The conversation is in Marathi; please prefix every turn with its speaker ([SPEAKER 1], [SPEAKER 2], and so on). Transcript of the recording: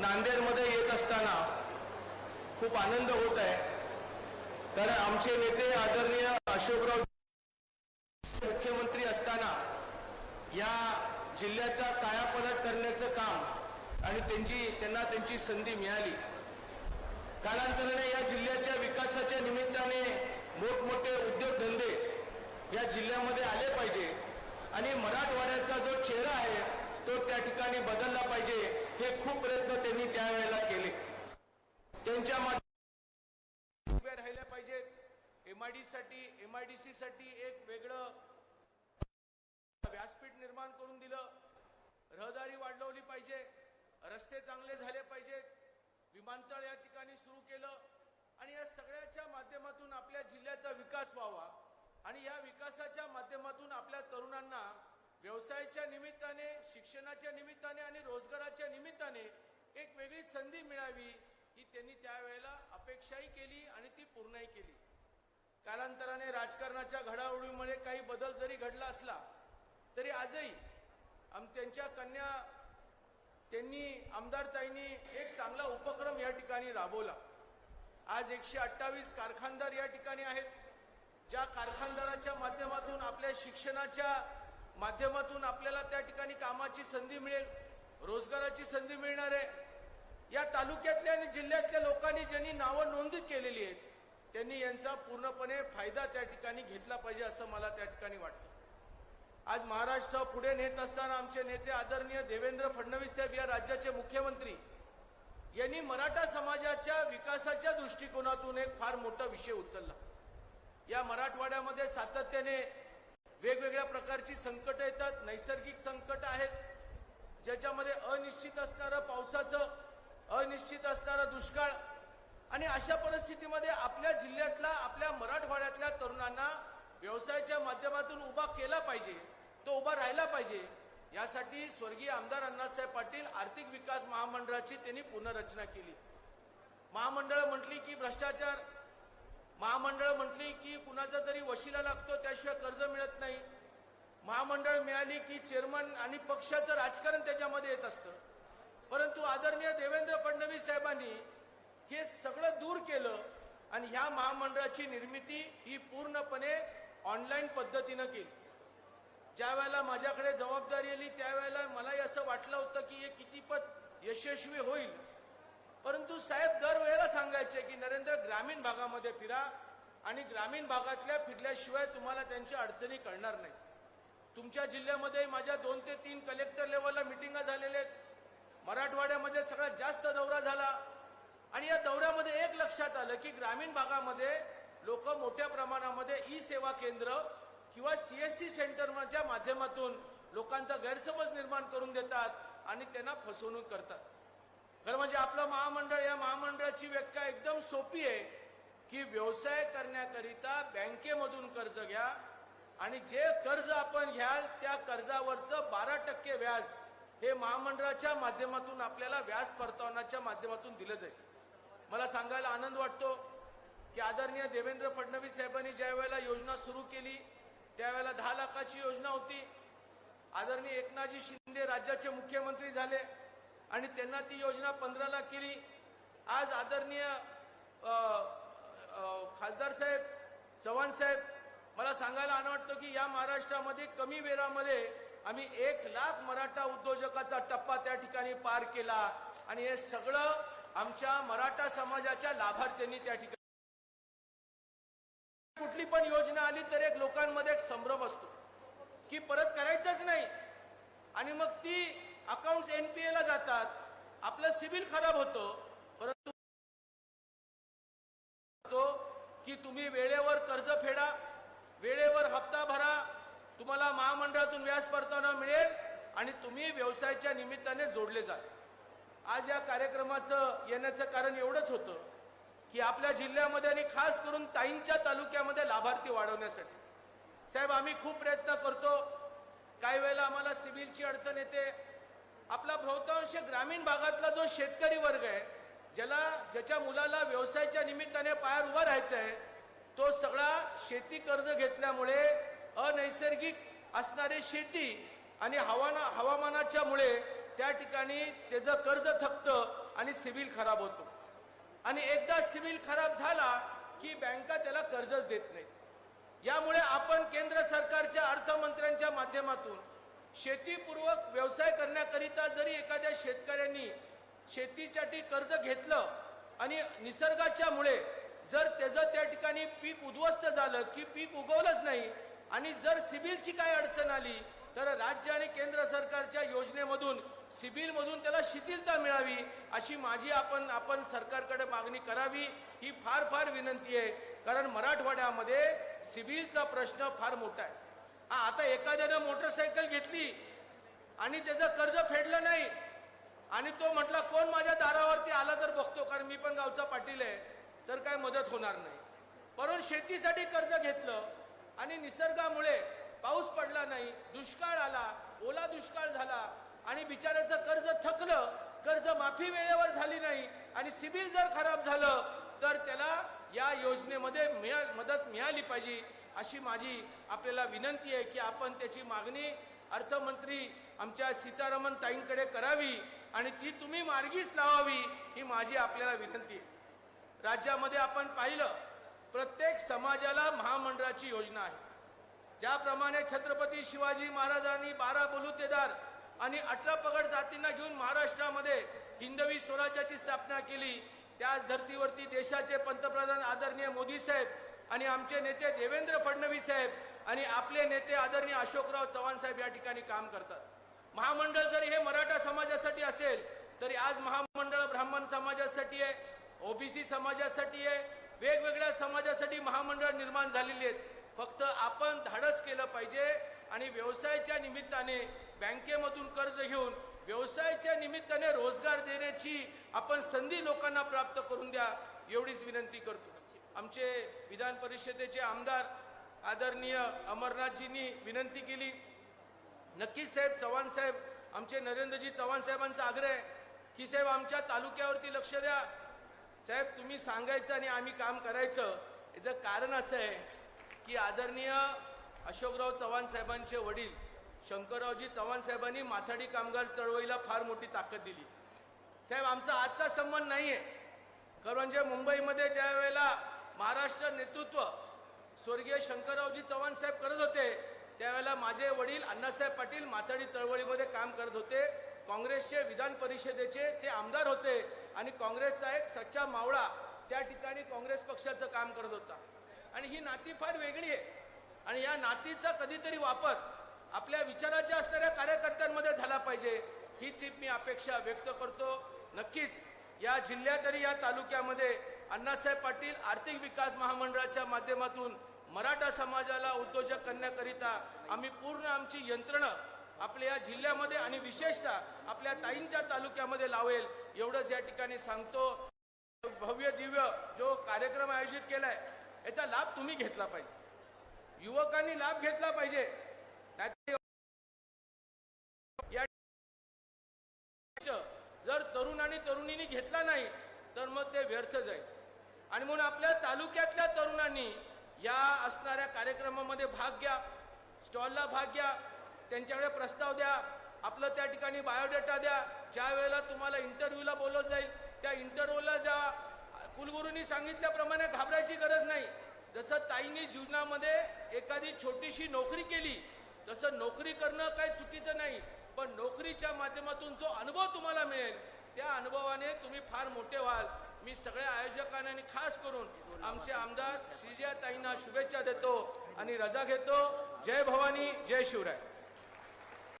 [SPEAKER 1] नांदेडमध्ये येत असताना खूप आनंद होत आहे. कारण आमचे नेते आदरणीय अशोकराव मुख्यमंत्री असताना या जिल्ह्याचा कायापलट करण्याचं काम आणि त्यांची त्यांना त्यांची संधी मिळाली. कालांतराने या जिल्ह्याच्या विकासाच्या निमित्ताने मोठमोठे उद्योगधंदे या जिल्ह्यामध्ये आले पाहिजे आणि मराठवाड्याचा जो चेहरा आहे तो त्या ठिकाणी बदलला पाहिजे. हे खूप प्रयत्न त्यांनी त्यावेळेला केले. त्यांच्या उभ्या राहिल्या पाहिजेत. एमआयडी साठी एमआयडीसी साठी एक वेगळं व्यासपीठ निर्माण करून दिलं. रहदारी वाढवली पाहिजे. रस्ते चांगले झाले पाहिजेत. विमानतळ या ठिकाणी सुरू केलं. आणि या सगळ्याच्या माध्यमातून आपल्या जिल्ह्याचा विकास व्हावा. आणि या विकासाच्या माध्यमातून आपल्या तरुणांना व्यवसायाच्या निमित्ताने शिक्षणाच्या निमित्ताने आणि रोजगाराच्या निमित्ताने एक वेगळी संधी मिळावी ही त्यांनी त्यावेळेला अपेक्षाही केली आणि ती पूर्णही केली. कालांतराने राजकारणाच्या घडामोडीमध्ये काही बदल जरी घडला असला तरी आजही आम त्यांच्या कन्या त्यांनी आमदारताईंनी एक चांगला उपक्रम या ठिकाणी राबवला. आज एकशे अठ्ठावीस कारखानदार या ठिकाणी आहेत ज्या कारखानदाराच्या माध्यमातून आपल्या शिक्षणाच्या माध्यमातून आपल्याला त्या ठिकाणी कामाची संधी मिळेल रोजगाराची संधी मिळणार आहे. या तालुक्यातल्या आणि जिल्ह्यातल्या लोकांनी ज्यांनी नावं नोंदणी केलेली आहेत त्यांनी यांचा पूर्णपणे फायदा त्या ठिकाणी घेतला पाहिजे असं मला त्या ठिकाणी वाटतं. आज महाराष्ट्र पुढे नेत असताना आमचे नेते आदरणीय देवेंद्र फडणवीस साहेब या राज्याचे मुख्यमंत्री यांनी मराठा समाजाच्या विकासाच्या दृष्टिकोनातून एक फार मोठा विषय उचलला. या मराठवाड्यामध्ये सातत्याने वेगवेगळ्या प्रकारची संकट येतात नैसर्गिक संकट आहेत ज्याच्यामध्ये अनिश्चित असणारं पावसाचं अनिश्चित असणारा दुष्काळ. आणि अशा परिस्थितीमध्ये आपल्या जिल्ह्यातला आपल्या मराठवाड्यातल्या तरुणांना व्यवसायाच्या माध्यमातून उभा केला पाहिजे तो उभा राहिला पाहिजे. यासाठी स्वर्गीय आमदार अण्णासाहेब पाटील आर्थिक विकास महामंडळाची त्यांनी पुनर्रचना केली. महामंडळ म्हटली की भ्रष्टाचार महामंडळ म्हटली की कुणाचा तरी वशिला लागतो त्याशिवाय कर्ज मिळत नाही. महामंडळ मिळाली की चेअरमन आणि पक्षाचं राजकारण त्याच्यामध्ये येत असतं. परंतु आदरणीय देवेंद्र फडणवीस साहेबांनी हे सगळं दूर केलं आणि ह्या महामंडळाची निर्मिती ही पूर्णपणे ऑनलाईन पद्धतीनं केली. ज्या वेळेला माझ्याकडे जबाबदारी आली त्यावेळेला मलाही असं वाटलं होतं की हे कितीपत यशस्वी होईल. परंतु साहेब दरवेळेला सांगायचे की नरेंद्र ग्रामीण भागामध्ये फिरा आणि ग्रामीण भागातल्या फिरल्याशिवाय तुम्हाला त्यांच्या अडचणी कळणार नाही. तुमच्या जिल्ह्यामध्ये माझ्या दोन ते तीन कलेक्टर लेवलला मिटिंगा झालेल्या आहेत. मराठवाड्यामध्ये सगळ्यात जास्त दौरा झाला. आणि या दौऱ्यामध्ये एक लक्षात आलं की ग्रामीण भागामध्ये लोक मोठ्या प्रमाणामध्ये ई सेवा केंद्र किंवा सीएससी सेंटरच्या माध्यमातून लोकांचा गैरसमज निर्माण करून देतात आणि त्यांना फसवणूक करतात. खरं म्हणजे आपलं महामंडळ या महामंडळाची व्याख्या एकदम सोपी आहे की व्यवसाय करण्याकरिता बँकेमधून कर्ज घ्या आणि जे कर्ज आपण घ्याल त्या कर्जावरचं बारा टक्के व्याज हे महामंडळाच्या माध्यमातून आपल्याला व्याज परतावनाच्या माध्यमातून दिलं जाईल मला सांगायला आनंद वाटतो की आदरणीय देवेंद्र फडणवीस साहेबांनी ज्या वेळेला योजना सुरू केली त्यावेळेला दहा लाखाची योजना होती. आदरणीय एकनाथजी शिंदे राज्याचे मुख्यमंत्री झाले. आणि त्यांना ती योजना पंधराला केली. आज आदरणीय खासदार साहेब चव्हाण साहेब मला सांगायला आनंद वाटतो की या महाराष्ट्रामध्ये कमी वेळामध्ये आम्ही एक लाख मराठा उद्योजकाचा टप्पा त्या ठिकाणी पार केला. आणि हे सगळं आमच्या मराठा समाजाच्या लाभार्थ्यांनी त्या ठिकाणी कुठली पण योजना आली तर एक लोकांमध्ये एक संभ्रम असतो. की परत करायचंच नाही. आणि मग ती अकाउंट एनपीए ला जातात. आपलं सिबिल खराब होतं. परंतु तो की तुम्ही वेळेवर कर्ज फेडा वेळेवर हप्ता भरा तुम्हाला महामंडळातून व्याज परतावा मिळेल आणि तुम्ही व्यवसायाच्या निमित्ताने जोडले जाल. आज या कार्यक्रमाचं येण्याचं कारण एवढंच होतं की आपल्या जिल्ह्यामध्ये आणि खास करून ताईंच्या तालुक्यामध्ये लाभार्थी वाढवण्यासाठी. साहेब आम्ही खूप प्रयत्न करतो. काही वेळेला आम्हाला सिव्हिलची अडचण येते. आपला बहुतांश ग्रामीण भागातला जो शेतकरी वर्ग आहे ज्याला ज्याच्या मुलाला व्यवसायाच्या निमित्ताने पायावर उभा राहायचं आहे तो सगळा शेती कर्ज घेतल्यामुळे अनैसर्गिक असणारी शेती आणि हवाना हवामानाच्या मुळे त्या ठिकाणी त्याचं कर्ज थकतं आणि सिव्हिल खराब होतो. आणि एकदा सिव्हिल खराब झाला की बँका त्याला कर्जच देत नाहीत. यामुळे आपण केंद्र सरकारच्या अर्थमंत्र्यांच्या माध्यमातून शेतीपूर्वक व्यवसाय करण्याकरिता जरी एखाद्या शेतकऱ्यांनी शेतीसाठी कर्ज घेतलं आणि निसर्गाच्या मुळे जर त्याचं त्या ठिकाणी पीक उद्ध्वस्त झालं की पीक उगवलंच नाही आणि जर सिबिलची काय अडचण आली तर राज्य आणि केंद्र सरकारच्या योजनेमधून सिबिलमधून त्याला शिथिलता मिळावी अशी माझी आपण आपण सरकारकडे मागणी करावी ही फार फार विनंती आहे. कारण मराठवाड्यामध्ये सिबिलचा प्रश्न फार मोठा आहे. हा आता एखाद्यानं मोटरसायकल घेतली आणि त्याचं कर्ज फेडलं नाही आणि तो म्हटला कोण माझ्या दारावरती आला तर बघतो कारण मी पण गावचा पाटील आहे तर काय मदत होणार नाही. परंतु शेतीसाठी कर्ज घेतलं आणि निसर्गामुळे पाऊस पडला नाही दुष्काळ आला ओला दुष्काळ झाला आणि बिचाऱ्याचं कर्ज थकलं कर्ज माफी वेळेवर झाली नाही आणि सिबिल जर खराब झालं तर त्याला या योजनेमध्ये मिळा मदत मिळाली पाहिजे. अशी माझी आपल्याला विनंती आहे की आपण त्याची मागणी अर्थमंत्री आमच्या सीतारामन ताईंकडे करावी आणि ती तुम्ही मार्गीच लावावी ही माझी आपल्याला विनंती आहे. राज्यामध्ये आपण पाहिलं प्रत्येक समाजाला महामंडळाची योजना आहे. ज्याप्रमाणे छत्रपती शिवाजी महाराजांनी बारा बलुतेदार आणि अठरा पगड जातींना घेऊन महाराष्ट्रामध्ये हिंदवी स्वराज्याची स्थापना केली त्याच धर्तीवरती देशाचे पंतप्रधान आदरणीय मोदी साहेब आणि आमचे नेते देवेंद्र फडणवीस साहेब आणि आपले नेते आदरणीय अशोकराव चव्हाण साहेब या ठिकाणी काम करतात. महामंडळ जरी हे मराठा समाजासाठी असेल तरी आज महामंडळ ब्राह्मण समाजासाठी आहे ओबीसी समाजासाठी आहे वेगवेगळ्या समाजासाठी महामंडळ निर्माण झालेली आहेत. फक्त आपण धाडस केलं पाहिजे आणि व्यवसायाच्या निमित्ताने बँकेमधून कर्ज घेऊन व्यवसायाच्या निमित्ताने रोजगार देण्याची आपण संधी लोकांना प्राप्त करून द्या एवढीच विनंती करतो. आमचे विधान परिषदेचे आमदार आदरणीय अमरनाथजींनी विनंती केली. नक्कीच साहेब चव्हाण साहेब आमचे नरेंद्रजी चव्हाण साहेबांचा आग्रह आहे की साहेब आमच्या तालुक्यावरती लक्ष द्या. साहेब तुम्ही सांगायचं आणि आम्ही काम करायचं. याचं कारण असं आहे की आदरणीय अशोकराव चव्हाण साहेबांचे वडील शंकररावजी चव्हाण साहेबांनी माथाडी कामगार चळवळीला फार मोठी ताकद दिली. साहेब आमचा आजचा संबंध आहे खरं म्हणजे मुंबईमध्ये ज्या वेळेला महाराष्ट्र नेतृत्व स्वर्गीय शंकररावजी चव्हाण साहेब करत होते त्यावेळेला माझे वडील अण्णासाहेब पाटील माथाडी चळवळीमध्ये काम करत होते काँग्रेसचे विधान परिषदेचे ते आमदार होते आणि काँग्रेसचा एक सच्चा मावळा त्या ठिकाणी काँग्रेस पक्षाचं काम करत होता. आणि ही नाती फार वेगळी आहे. आणि या नातीचा कधीतरी वापर आपल्या विचाराच्या असणाऱ्या कार्यकर्त्यांमध्ये झाला पाहिजे हीच मी अपेक्षा व्यक्त करतो. नक्कीच या जिल्ह्यातरी या तालुक्यामध्ये अण्णासाहेब पाटील आर्थिक विकास महामंडळाच्या माध्यमातून मराठा समाजाला उद्योजक करण्याकरिता आम्ही पूर्ण आमची यंत्रणा आपल्या या जिल्ह्यामध्ये आणि विशेषतः आपल्या ताईंच्या तालुक्यामध्ये लावेल एवढंच या ठिकाणी सांगतो. भव्य दिव्य जो कार्यक्रम आयोजित केलाय याचा लाभ तुम्ही घेतला पाहिजे. युवकांनी लाभ घेतला पाहिजे. नाहीतर जर तरुण आणि तरुणींनी घेतला नाही तर मग ते व्यर्थ जाईल. आणि म्हणून आपल्या तालुक्यातल्या तरुणांनी या असणाऱ्या कार्यक्रमामध्ये भाग घ्या स्टॉलला भाग घ्या त्यांच्याकडे प्रस्ताव द्या आपलं त्या ठिकाणी बायोडेटा द्या ज्या वेळेला तुम्हाला इंटरव्ह्यूला बोलवलं जाईल त्या इंटरव्ह्यूला जा. कुलगुरूंनी सांगितल्याप्रमाणे घाबरायची गरज नाही. जसं ताईंनी जीवनामध्ये एखादी छोटीशी नोकरी केली तसं नोकरी करणं काही चुकीचं नाही पण नोकरीच्या माध्यमातून जो अनुभव तुम्हाला मिळेल त्या अनुभवाने तुम्ही फार मोठे व्हाल. मी सगळ्या आयोजकांना आणि खास करून आमचे आमदार श्रीजयाताईंना शुभेच्छा देतो आणि रजा घेतो. जय भवानी जय शिवराय.